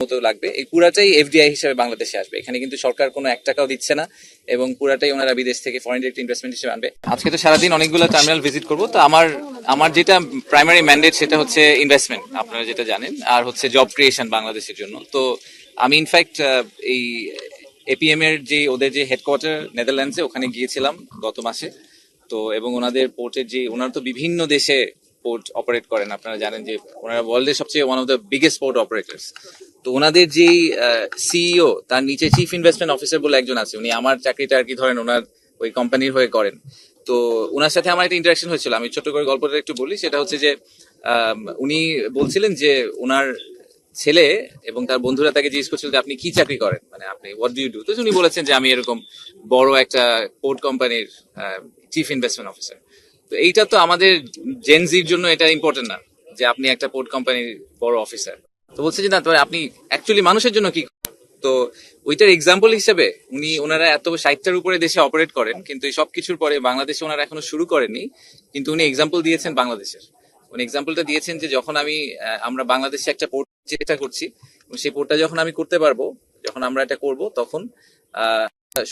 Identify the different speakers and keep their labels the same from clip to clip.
Speaker 1: মতো লাগবে। এই পুরাটাই এফডিআই হিসেবে বাংলাদেশে আসবে। এখানে কিন্তু সরকার কোনো এক টাকাও দিচ্ছে না এবং পুরাটাই ওনারা বিদেশ থেকে ফরেন ডিরেক্ট ইনভেস্টমেন্ট হিসেবে আনবে। আজকে তো সারাদিন অনেকগুলো টার্মিনাল ভিজিট করব। তো আমার আমার যেটা প্রাইমারি ম্যান্ডেট সেটা হচ্ছে ইনভেস্টমেন্ট আপনারা যেটা জানেন। আর হচ্ছে জব ক্রিয়েশন বাংলাদেশের জন্য। তো আমি ইনফ্যাক্ট এই এপিএম এর যে, ওদের যে হেডকোয়ার্টার নেদারল্যান্ডসে ওখানে গিয়েছিলাম গত মাসে। তো এবং ওনাদের পোর্টের যে, ওনারা তো বিভিন্ন দেশে পোর্ট অপারেট করেন। আপনারা জানেন যে, ওনারা ওয়ার্ল্ডের সবচেয়ে one of the biggest port operators তো ওনাদের যেই সিইও তার নিচে চিফ ইনভেস্টমেন্ট অফিসার বলে একজন আছে, উনি আমার চাকরিটা আর কি ধরেন ওনার ওই কোম্পানির হয়ে করেন। তো ওনার সাথে আমার একটা ইন্টারাকশন হয়েছিল, আমি ছোট্ট করে গল্পটা একটু বলি, সেটা হচ্ছে যে উনি বলছিলেন যে ওনার ছেলে এবং তার বন্ধুরা তাকে জিজ্ঞেস করছিল যে, আপনি কি চাকরি করেন? মানে আপনি হোয়াট ডু ইউ ডু তো উনি বলেছেন যে, আমি এরকম বড় একটা পোর্ট কোম্পানির চিফ ইনভেস্টমেন্ট অফিসার তো এইটা তো আমাদের জেনজির জন্য এটা ইম্পর্টেন্ট না, যে আপনি একটা পোর্ট কোম্পানির বড় অফিসার তো বলছে যে না তো আপনি অ্যাকচুয়ালি মানুষের জন্য কি তো ওইটার এক্সাম্পল হিসেবে উনি, ওনারা এত সাহিত্যের উপরে দেশে অপারেট করেন, কিন্তু এই সবকিছুর পরে বাংলাদেশে ওনারা এখনও শুরু করেননি, কিন্তু উনি এক্সাম্পল দিয়েছেন বাংলাদেশের। উনি এক্সাম্পলটা দিয়েছেন যে যখন আমি আমরা বাংলাদেশে একটা পোর্ট চেষ্টা করছি সেই পোর্টটা যখন আমি করতে পারব, যখন আমরা এটা করব, তখন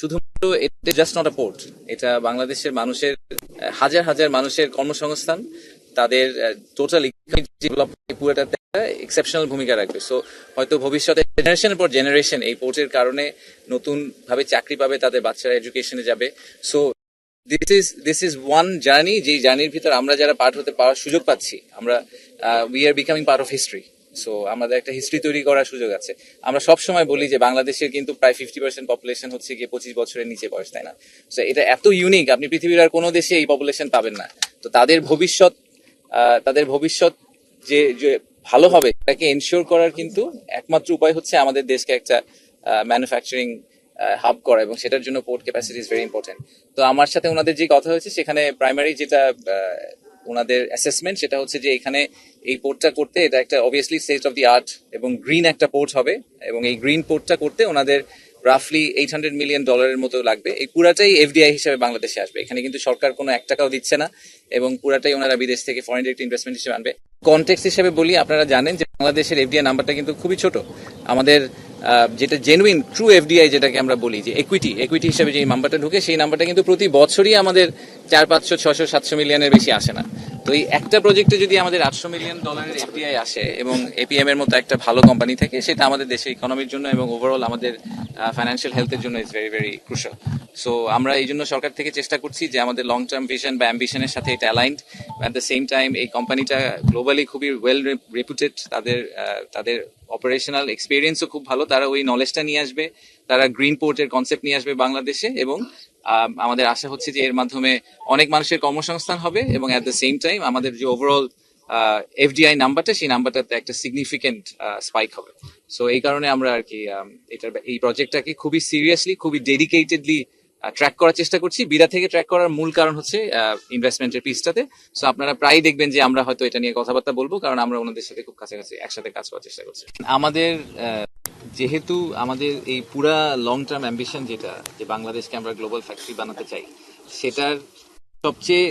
Speaker 1: শুধুমাত্র এটা জাস্ট নট আ পোর্ট এটা বাংলাদেশের মানুষের হাজার হাজার মানুষের কর্মসংস্থান তাদের টোটাল এক্সেপশনাল ভূমিকা রাখবে। সো হয়তো ভবিষ্যতে জেনারেশনের পর জেনারেশন এই পোর্টের কারণে নতুন ভাবে চাকরি পাবে, তাদের বাচ্চারা এডুকেশনে যাবে। So this is this is one journey যে জার্নির ভিতর আমরা যারা পার্ট হতে পাওয়ার সুযোগ পাচ্ছি, আমরা we are becoming part of history so আমাদের একটা হিস্ট্রি তৈরি করার সুযোগ আছে। আমরা সব সময় বলি যে বাংলাদেশের কিন্তু প্রায় ফিফটি পার্সেন্ট পপুলেশন হচ্ছে গিয়ে পঁচিশ বছরের নিচে বয়স, তাই না? সো এটা এত ইউনিক আপনি পৃথিবীর আর কোনো দেশে এই পপুলেশন পাবেন না। তো তাদের ভবিষ্যৎ তাদের ভবিষ্যৎ যে যে ভালো হবে, তাকে এনশিওর করার কিন্তু একমাত্র উপায় হচ্ছে আমাদের দেশকে একটা ম্যানুফ্যাকচারিং হাব করা এবং সেটার জন্য port capacity is very important তো আমার সাথে ওনাদের যে কথা হয়েছে, সেখানে প্রাইমারি যেটা ওনাদের অ্যাসেসমেন্ট সেটা হচ্ছে যে এখানে এই পোর্টটা করতে এটা একটা obviously state of the art এবং গ্রিন একটা পোর্ট হবে এবং এই গ্রিন পোর্টটা করতে ওনাদের রাফলি এইট হান্ড্রেড মিলিয়ন ডলারের মতো লাগবে। এই পুরাটাই এফডিআই হিসেবে বাংলাদেশে আসবে। এখানে কিন্তু সরকার কোনো এক টাকাও দিচ্ছে না এবং পুরাটাই ওনারা বিদেশ থেকে ফরেন ডিরেক্ট ইনভেস্টমেন্ট হিসেবে আনবে। কনটেক্স হিসেবে বলি, আপনারা জানেন যে বাংলাদেশের এফডিআই নাম্বারটা কিন্তু খুবই ছোট। আমাদের যেটা জেনুইন ট্রু এফডিআই যেটাকে আমরা বলি, যে একুইটি একুইটি হিসেবে যে নাম্বারটা ঢুকে, সেই নাম্বারটা কিন্তু প্রতি বছরই আমাদের চার, পাঁচশো ছশো সাতশো মিলিয়নের বেশি আসে না। তো এই একটা প্রজেক্টে যদি আমাদের আটশো মিলিয়ন ডলারের এফডিআই আসে এবং এপিএম এর মতো একটা ভালো কোম্পানি থেকে, সেটা আমাদের দেশের ইকোনমির জন্য এবং ওভারঅল আমাদের ফাইন্যান্সিয়াল হেলথের জন্য is very very crucial so আমরা এই জন্য সরকার থেকে চেষ্টা করছি যে আমাদের লং টার্ম ভিশন বা অ্যাম্বিশনের সাথে এটা aligned at the same time এই কোম্পানিটা গ্লোবালি খুবই ওয়েল রেপুটেড তাদের তাদের অপারেশনাল এক্সপিরিয়েন্সও খুব ভালো। তারা ওই নলেজটা নিয়ে আসবে। তারা গ্রিন পোর্টের কনসেপ্ট নিয়ে আসবে বাংলাদেশে এবং আমাদের আশা হচ্ছে যে এর মাধ্যমে অনেক মানুষের কর্মসংস্থান হবে এবং অ্যাট দ্য সেম টাইম আমাদের যে ওভারঅল এফডিআই নাম্বারটা সেই নাম্বারটাতে একটা সিগনিফিকেন্ট স্পাইক হবে। সো এই কারণে আমরা আর কি এটার এই প্রজেক্টটাকে খুবই সিরিয়াসলি খুবই ডেডিকেটেডলি ট্র্যাক করার চেষ্টা করছি। বিরা থেকে ট্র্যাক করার মূল কারণ হচ্ছে ইনভেস্টমেন্টের পিসটাতে সো আপনারা প্রায় দেখবেন যে আমরা হয়তো এটা নিয়ে কথাবার্তা বলব, কারণ আমরা ওনাদের সাথে খুব কাছাকাছি, একসাথে কাজ করার চেষ্টা করছি। আমাদের যেহেতু আমাদের এই পুরা লং টার্ম অ্যাম্বিশন যেটা, যে বাংলাদেশকে আমরা গ্লোবাল ফ্যাক্টরি বানাতে চাই, সেটার সবচেয়ে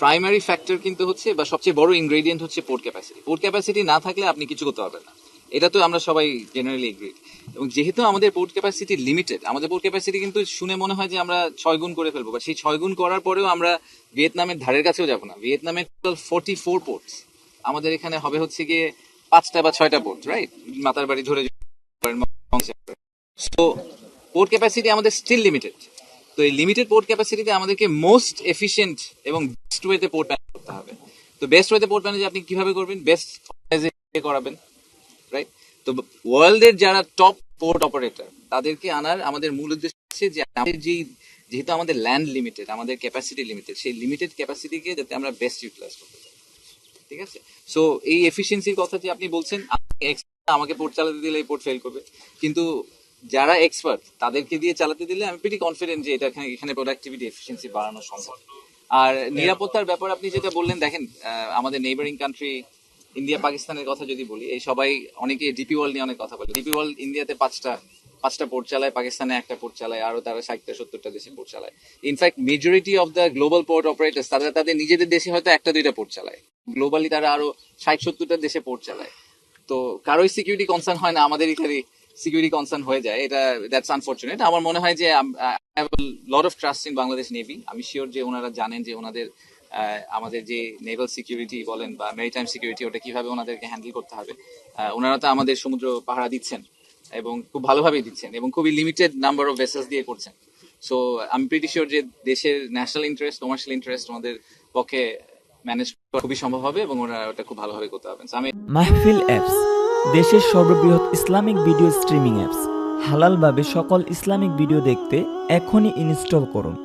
Speaker 1: প্রাইমারি ফ্যাক্টর কিন্তু হচ্ছে, বা সবচেয়ে বড় ইনগ্রেডিয়েন্ট হচ্ছে পোর্ট ক্যাপাসিটি পোর্ট ক্যাপাসিটি না থাকলে আপনি কিছু করতে পারবেন না। এটা তো আমরা সবাই জেনারেলি এগ্রিড এবং যেহেতু আমাদের পোর্ট ক্যাপাসিটি লিমিটেড আমাদের পোর্ট ক্যাপাসিটি কিন্তু শুনে মনে হয় যে আমরা ছয় গুণ করে ফেলব। বা সেই ছয় গুণ করার পরেও আমরা ভিয়েতনামের ধারের কাছেও যাব না। ভিয়েতনামের টোটাল ফোর্টি ফোর পোর্টস আমাদের এখানে হবে হচ্ছে গিয়ে পাঁচটা বা ছয়টা পোর্ট রাইট মাতার বাড়ি ধরে তো পোর্ট ক্যাপাসিটি আমাদের স্টিল লিমিটেড তো এই লিমিটেড পোর্ট ক্যাপাসিটিতে আমাদেরকে মোস্ট এফিসিয়েন্ট এবং বেস্ট ওয়েতে পোর্ট ম্যানেজ করতে হবে। তো বেস্ট ওয়েতে পোর্ট ম্যানেজ আপনি কীভাবে করবেন? বেস্ট করাবেন। রাইট তো ওয়ার্ল্ডের যারা টপ পোর্ট অপারেটর তাদেরকে আনার আমাদের মূল উদ্দেশ্য হচ্ছে যে আমাদের যেই যেহেতু আমাদের ল্যান্ড লিমিটেড আমাদের ক্যাপাসিটি লিমিটেড সেই লিমিটেড ক্যাপাসিটিকে যাতে আমরা বেস্ট ইউটিলাইজ করতে পারি। ঠিক আছে? সো এই এফিসিয়েন্সির কথা যে আপনি বলছেন আমাকে পোর্ট চালাতে দিলে এই পোর্ট ফেল করবে। কিন্তু যারা এক্সপার্ট তাদেরকে দিয়ে চালাতে দিলে আমি প্রিটি কনফিডেন্ট যে এটা এখানে এখানে প্রোডাক্টিভিটি এফিসিয়েন্সি বাড়ানো সম্ভব। আর নিরাপত্তার ব্যাপার আপনি যেটা বললেন দেখেন আমাদের নেইবারিং কান্ট্রি ইন্ডিয়া পাকিস্তানের কথা যদি বলি, এই সবাই অনেকে ডিপি ওয়ার্ল্ড নিয়ে অনেক কথা বলে। ডিপি ওয়ার্ল্ড ইন্ডিয়াতে পাঁচটা পাঁচটা পোর্ট চালায়, পাকিস্তানে একটা পোর্ট চালায় আরও তারা ষাটটা, সত্তরটা দেশে পোর্ট চালায়। In fact majority of the global port operators তারা তাদের নিজেদের দেশে হয়তো একটা, দুইটা পোর্ট চালায়। গ্লোবালি তারা আরও ষাট, সত্তরটা দেশে পোর্ট চালায়। তো কারোই সিকিউরিটি কনসার্ন হয় না আমাদের খালি সিকিউরিটি কনসার্ন হয়ে যায়। এটা দ্যাটস আনফর্চুনেট আমার মনে হয় যে lot of trust in Bangladesh navy আমি শিওর যে ওনারা জানেন যে ওনাদের আমাদের যে নেভাল সিকিউরিটি বলেন বা মেরিটাইম সিকিউরিটি ওটা কীভাবে ওনাদেরকে হ্যান্ডেল করতে হবে ওনারা তো আমাদের সমুদ্র পাহারা দিচ্ছেন এবং খুব ভালোভাবেই দিচ্ছেন এবং খুবই লিমিটেড নাম্বার অফ ভেসেলস দিয়ে করছেন। সো আমি প্রিটি শিওর যে দেশের ন্যাশনাল ইন্টারেস্ট কমার্শিয়াল ইন্টারেস্ট ওনাদের পক্ষে ম্যানেজ করা খুবই সম্ভব হবে এবং ওনারা ওটা খুব ভালোভাবে করতে পারবেন। আমি
Speaker 2: মাহফিল অ্যাপস দেশের সর্ববৃহৎ ইসলামিক ভিডিও স্ট্রিমিং অ্যাপস হালালভাবে সকল ইসলামিক ভিডিও দেখতে এখনই ইনস্টল করুন।